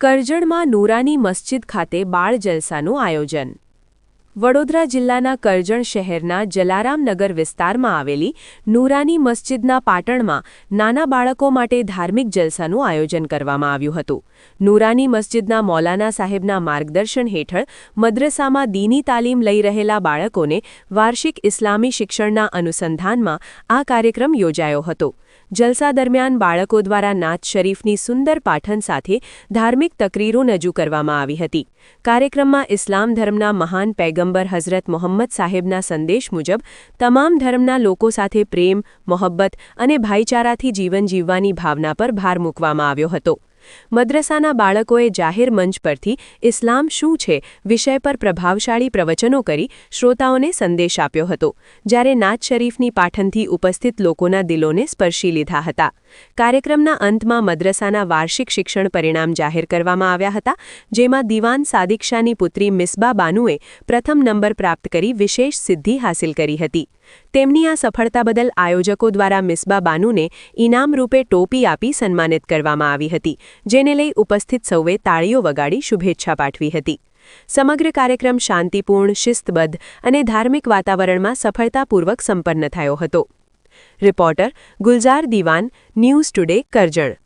કરજણમાં નૂરાની મસ્જિદ ખાતે બાળ જલસાનું આયોજન. વડોદરા જિલ્લાના કરજણ શહેરના જલારામનગર વિસ્તારમાં આવેલી નૂરાની મસ્જિદના પાટણમાં નાના બાળકો માટે ધાર્મિક જલસાનું આયોજન કરવામાં આવ્યું હતું. નૂરાની મસ્જિદના મૌલાના સાહેબના માર્ગદર્શન હેઠળ મદ્રસામાં દીની તાલીમ લઈ રહેલા બાળકોને વાર્ષિક ઇસ્લામી શિક્ષણના અનુસંધાનમાં આ કાર્યક્રમ યોજાયો હતો. જલસા દરમિયાન બાળકો દ્વારા નાત શરીફની સુંદર પાઠન સાથે ધાર્મિક તકરીરો રજૂ કરવામાં આવી હતી. કાર્યક્રમમાં ઇસ્લામ ધર્મના મહાન પૈગંબર હઝરત મોહમ્મદ સાહેબના સંદેશ મુજબ, તમામ ધર્મના લોકો સાથે પ્રેમ, મોહબ્બત અને ભાઈચારાથી જીવન જીવવાની ભાવના પર ભાર મૂકવામાં આવ્યો હતો. મદ્રસાના બાળકોએ જાહેર મંચ પરથી ઇસ્લામ શું છે વિષય પર પ્રભાવશાળી પ્રવચનો કરી શ્રોતાઓને સંદેશ આપ્યો હતો, જ્યારે નાત શરીફની પાઠનથી ઉપસ્થિત લોકોના દિલોને સ્પર્શી લીધા હતા. કાર્યક્રમના અંતમાં મદ્રસાના વાર્ષિક શિક્ષણ પરિણામ જાહેર કરવામાં આવ્યા હતા, જેમાં દિવાન સાદિકશાની પુત્રી મિસ્બા બાનુએ પ્રથમ નંબર પ્રાપ્ત કરી વિશેષ સિદ્ધિ હાંસિલ કરી હતી. તેમની આ સફળતા બદલ આયોજકો દ્વારા મિસબા બાનુને ઇનામ રૂપે ટોપી આપી સન્માનિત કરવામાં આવી હતી, જેને લઈ ઉપસ્થિત સૌએ તાળીઓ વગાડી શુભેચ્છા પાઠવી હતી. સમગ્ર કાર્યક્રમ શાંતિપૂર્ણ, શિસ્તબદ્ધ અને ધાર્મિક વાતાવરણમાં સફળતાપૂર્વક સંપન્ન થયો હતો. રિપોર્ટર ગુલઝાર દિવાન, ન્યૂઝ ટુડે, કરજણ.